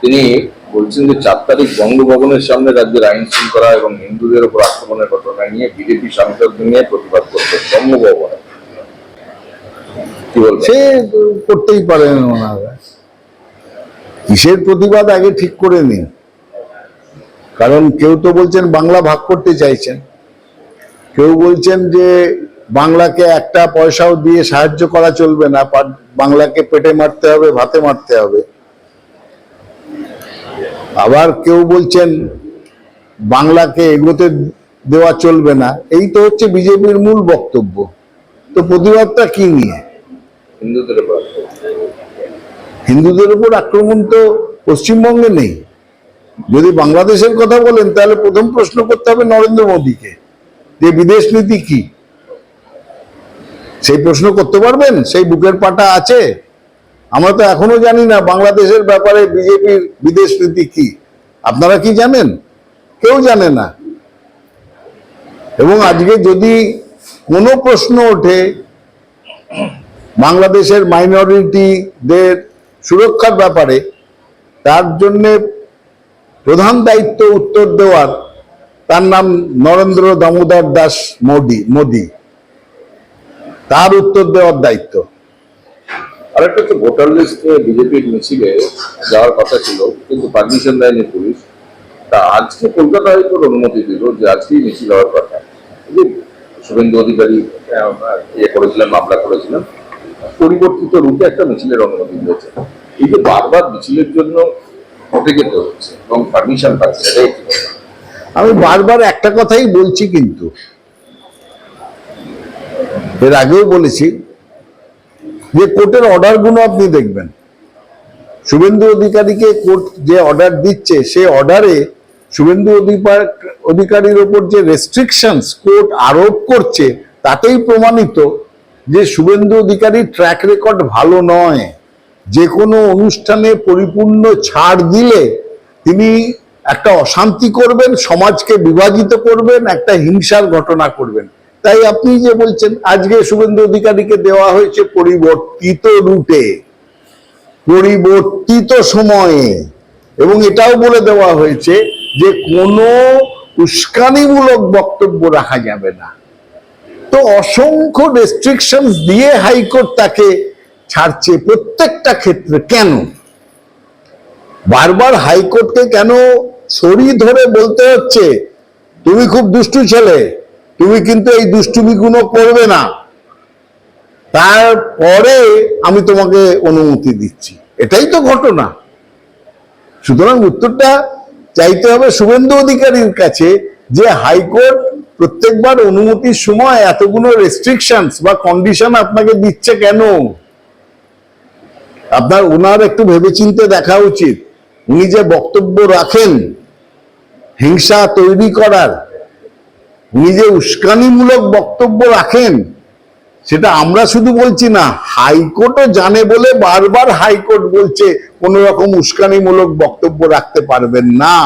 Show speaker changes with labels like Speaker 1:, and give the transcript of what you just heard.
Speaker 1: তিনি বলছেন যে চার তারিখ বঙ্গভবনের সামনে রাজ্যের আইন শৃঙ্খলা এবং হিন্দুদের উপর আক্রমণের ঘটনা নিয়ে বিজেপি সাংসদ নিয়ে প্রতিবাদ করছে বঙ্গভবনে।
Speaker 2: সে করতেই পারেন ওনারা। কিসের প্রতিবাদ আগে ঠিক করে নিন। কারণ কেউ তো বলছেন বাংলা ভাগ করতে চাইছেন। কেউ বলছেন যে বাংলাকে একটা পয়সাও দিয়ে সাহায্য করা চলবে না বাংলাকে পেটে মারতে হবে ভাতে মারতে হবে। আবার কেউ বলছেন বাংলাকে এগোতে দেওয়া চলবে না। এই তো হচ্ছে বিজেপির মূল বক্তব্য। তো প্রতিবাদটা কি নিয়ে?
Speaker 1: হিন্দুদের উপর।
Speaker 2: হিন্দুদের উপর আক্রমণ তো পশ্চিমবঙ্গে নেই। যদি বাংলাদেশের কথা বলেন তাহলে প্রথম প্রশ্ন করতে হবে নরেন্দ্র মোদীকে। যে বিদেশ নীতি কি? সেই প্রশ্ন করতে পারবেন? সেই বুকের পাটা আছে? আমরা তো এখনও জানি না বাংলাদেশের ব্যাপারে বিজেপির বিদেশ নীতি কি। আপনারা কি জানেন? কেউ জানে না। এবং আজকে যদি কোনো প্রশ্ন ওঠে, বাংলাদেশের মাইনরিটিদের সুরক্ষার ব্যাপারে, তার জন্যে প্রধান দায়িত্ব উত্তর দেওয়ার, তার নাম নরেন্দ্র দামোদর দাস মোদি মোদি। তার উত্তর দেওয়ার দায়িত্ব।
Speaker 1: আরেকটা হচ্ছে ভোটার লিস্ট বিজেপির মিছিলে যাওয়ার কথা ছিল কিন্তু পারমিশন দেয়নি পুলিশ। তা আজকে কলকাতা হাইকোর্ট অনুমতি দিল যে আজকেই মিছিল হওয়ার কথা। শুভেন্দু অধিকারী ইয়ে করেছিলেন মামলা করেছিলেন পরিবর্তিত রূপে একটা মিছিলের অনুমতি দিয়েছে। এই যে বারবার মিছিলের জন্য যেতে হচ্ছে এবং পারমিশন পাচ্ছে?
Speaker 2: আমি বারবার একটা কথাই বলছি কিন্তু এর আগেও বলেছি যে কোর্টের অর্ডারগুলো আপনি দেখবেন। শুভেন্দু অধিকারীকে কোর্ট যে অর্ডার দিচ্ছে সে অর্ডারে শুভেন্দু অধিকার- অধিকারীর ওপর যে রেস্ট্রিকশনস কোর্ট আরোপ করছে, তাতেই প্রমাণিত যে শুভেন্দু অধিকারীর ট্র্যাক রেকর্ড ভালো নয়। যে কোনো অনুষ্ঠানে পরিপূর্ণ ছাড় দিলে তিনি একটা অশান্তি করবেন, সমাজকে বিভাজিত করবেন, একটা হিংসার ঘটনা করবেন। তাই আপনি যে বলছেন, আজকে শুভেন্দু অধিকারীকে দেওয়া হয়েছে পরিবর্তিত রুটে। পরিবর্তিত সময়ে। এবং এটাও বলে দেওয়া হয়েছে যে কোনো উস্কানিমূলক বক্তব্য রাখা যাবে না। তো অসংখ্য রেস্ট্রিকশন দিয়ে হাইকোর্ট তাকে ছাড়ছে প্রত্যেকটা ক্ষেত্রে। কেন? বারবার হাইকোর্টকে কেন ছড়ি ধরে বলতে হচ্ছে? তুমি খুব দুষ্টু ছেলে। তুমি কিন্তু এই দুষ্টুমি দুষ্টুমিগুলো করবে না। তারপরে আমি তোমাকে অনুমতি দিচ্ছি। এটাই তো ঘটনা। সুতরাং উত্তরটা চাইতে হবে শুভেন্দু অধিকারীর কাছে যে হাইকোর্ট প্রত্যেকবার অনুমতির সময় এতগুলো রেস্ট্রিকশন বা কন্ডিশন আপনাকে দিচ্ছে কেন? আপনার ওনার একটু ভেবেচিন্তে দেখা উচিত। উনি যে বক্তব্য রাখেন, হিংসা তৈরি করার যে উস্কানিমূলক বক্তব্য রাখেন, সেটা আমরা শুধু বলছি না, হাইকোর্টও জানে বলে বারবার হাইকোর্ট বলছে কোন রকম উস্কানিমূলক বক্তব্য রাখতে পারবেন না।